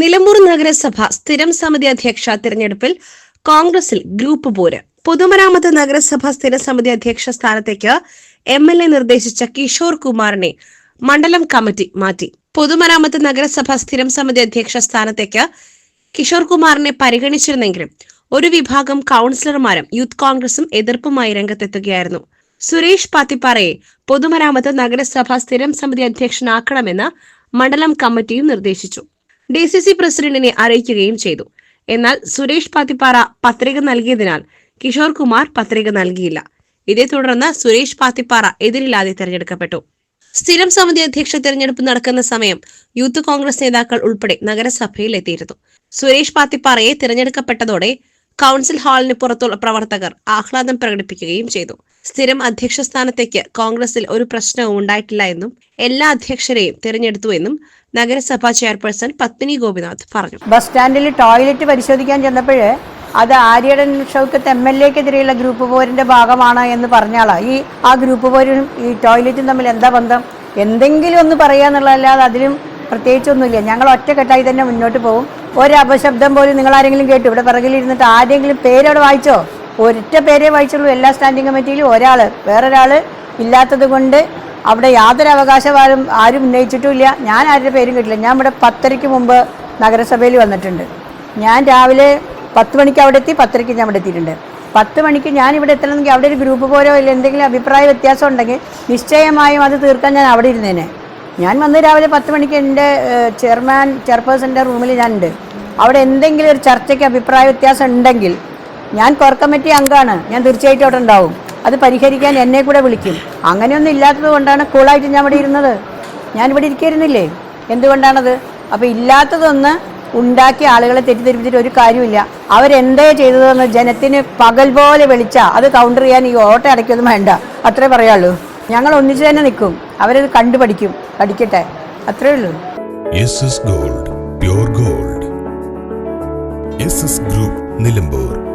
നിലമ്പൂർ നഗരസഭ സ്ഥിരം സമിതി അധ്യക്ഷ തിരഞ്ഞെടുപ്പിൽ കോൺഗ്രസിൽ ഗ്രൂപ്പ് പോര്. പൊതുമരാമത്ത് നഗരസഭ സ്ഥിര സമിതി അധ്യക്ഷ സ്ഥാനത്തേക്ക് എം എൽ എ നിർദ്ദേശിച്ച കിഷോർ കുമാറിനെ മണ്ഡലം കമ്മിറ്റി മാറ്റി. പൊതുമരാമത്ത് നഗരസഭ സ്ഥിരം സമിതി അധ്യക്ഷ സ്ഥാനത്തേക്ക് കിഷോർ കുമാറിനെ പരിഗണിച്ചിരുന്നെങ്കിലും ഒരു വിഭാഗം കൗൺസിലർമാരും യൂത്ത് കോൺഗ്രസും എതിർപ്പുമായി രംഗത്തെത്തുകയായിരുന്നു. സുരേഷ് പാത്തിപ്പാറയെ പൊതുമരാമത്ത് നഗരസഭ സ്ഥിരം സമിതി അധ്യക്ഷനാക്കണമെന്ന് മണ്ഡലം കമ്മിറ്റിയും നിർദ്ദേശിച്ചു. ഡി സി സി പ്രസിഡന്റിനെ അറിയിക്കുകയും ചെയ്തു. എന്നാൽ സുരേഷ് പാത്തിപ്പാറ പത്രിക നൽകിയതിനാൽ കിഷോർ കുമാർ പത്രിക നൽകിയില്ല. ഇതേ തുടർന്ന് സുരേഷ് പാത്തിപ്പാറ എതിരില്ലാതെ തെരഞ്ഞെടുക്കപ്പെട്ടു. സ്ഥിരം സമിതി അധ്യക്ഷ തെരഞ്ഞെടുപ്പ് നടക്കുന്ന സമയം യൂത്ത് കോൺഗ്രസ് നേതാക്കൾ ഉൾപ്പെടെ നഗരസഭയിൽ എത്തിയിരുന്നു. സുരേഷ് പാത്തിപ്പാറയെ തിരഞ്ഞെടുക്കപ്പെട്ടതോടെ കൗൺസിൽ ഹാളിന് പുറത്തുള്ള പ്രവർത്തകർ ആഹ്ലാദം പ്രകടിപ്പിക്കുകയും ചെയ്തു. സ്ഥിരം അധ്യക്ഷ സ്ഥാനത്തേക്ക് കോൺഗ്രസിൽ ഒരു പ്രശ്നവും ഉണ്ടായിട്ടില്ല എന്നും എല്ലാ അധ്യക്ഷരെയും തിരഞ്ഞെടുത്തുവെന്നും നഗരസഭാ ചെയർപേഴ്സൺ പത്മിനി ഗോപിനാഥ് പറഞ്ഞു. ബസ് സ്റ്റാൻഡിൽ ടോയ്ലറ്റ് പരിശോധിക്കാൻ ചെന്നപ്പോഴേ അത് ആര്യടൻ ഷൗക്കത്ത് എം എൽ എക്കെതിരെയുള്ള ഗ്രൂപ്പ് പോരിന്റെ ഭാഗമാണ് എന്ന് പറഞ്ഞാളാ ഈ ആ ഗ്രൂപ്പ് പോരും ഈ ടോയ്ലറ്റും തമ്മിൽ എന്താ ബന്ധം? എന്തെങ്കിലും ഒന്ന് പറയാന്നുള്ളതല്ലാതെ അതിലും പ്രത്യേകിച്ചൊന്നുമില്ല. ഞങ്ങൾ ഒറ്റക്കെട്ടായി തന്നെ മുന്നോട്ട് പോകും. ഒരു അപശബ്ദം പോലും നിങ്ങൾ ആരെങ്കിലും കേട്ടു? ഇവിടെ പിറകിലിരുന്നിട്ട് ആരെങ്കിലും പേരവിടെ വായിച്ചോ? ഒരൊറ്റ പേരേ വായിച്ചുള്ളൂ എല്ലാ സ്റ്റാൻഡിംഗ് കമ്മിറ്റിയിലും ഒരാൾ വേറൊരാൾ ഇല്ലാത്തത് കൊണ്ട് അവിടെ യാതൊരു അവകാശവാദം ആരും ഉന്നയിച്ചിട്ടുമില്ല. ഞാൻ ആരുടെ പേരും കിട്ടില്ല. ഞാൻ ഇവിടെ പത്തരയ്ക്ക് മുമ്പ് നഗരസഭയിൽ വന്നിട്ടുണ്ട്. ഞാൻ രാവിലെ പത്ത് മണിക്ക് അവിടെ എത്തി പത്തരയ്ക്ക് ഞാൻ ഇവിടെ എത്തിയിട്ടുണ്ട്. പത്ത് മണിക്ക് ഞാൻ ഇവിടെ എത്തണമെങ്കിൽ അവിടെ ഒരു ഗ്രൂപ്പ് പോരോ ഇല്ല എന്തെങ്കിലും അഭിപ്രായ വ്യത്യാസം ഉണ്ടെങ്കിൽ നിശ്ചയമായും അത് തീർക്കാൻ ഞാൻ അവിടെ ഇരുന്നേനെ. ഞാൻ വന്ന് രാവിലെ പത്ത് മണിക്ക് എന്റെ ചെയർമാൻ ചെയർപേഴ്സന്റെ റൂമിൽ ഞാൻ ഉണ്ട് അവിടെ എന്തെങ്കിലും ഒരു ചർച്ചയ്ക്ക് അഭിപ്രായ വ്യത്യാസം ഉണ്ടെങ്കിൽ ഞാൻ കോർ കമ്മിറ്റി അംഗമാണ് ഞാൻ തീർച്ചയായിട്ടും അവിടെ ഉണ്ടാവും. അത് പരിഹരിക്കാൻ എന്നെ കൂടെ വിളിക്കും. അങ്ങനെയൊന്നും ഇല്ലാത്തത് കൊണ്ടാണ് കൂളായിട്ട് ഞാൻ ഇവിടെ ഇരുന്നത്. ഞാൻ ഇവിടെ ഇരിക്കുന്നില്ലേ എന്തുകൊണ്ടാണത്? അപ്പോൾ ഇല്ലാത്തതൊന്ന് ഉണ്ടാക്കി ആളുകളെ തെറ്റിദ്ധരിപ്പിച്ചിട്ട് ഒരു കാര്യമില്ല അവരെന്തേ ചെയ്തതെന്ന് ജനത്തിന് പകൽ പോലെ വിളിച്ചാൽ അത് കൗണ്ടർ ചെയ്യാൻ ഈ ഓട്ട അടയ്ക്കൊന്നും വേണ്ട. അത്രേ പറയാള്ളൂ ഞങ്ങൾ ഒന്നിച്ചു തന്നെ നിൽക്കും. അവരത് കണ്ടു പഠിക്കും. പഠിക്കട്ടെ. അത്രേ ഉള്ളൂ. Gold pure gold group Nilambur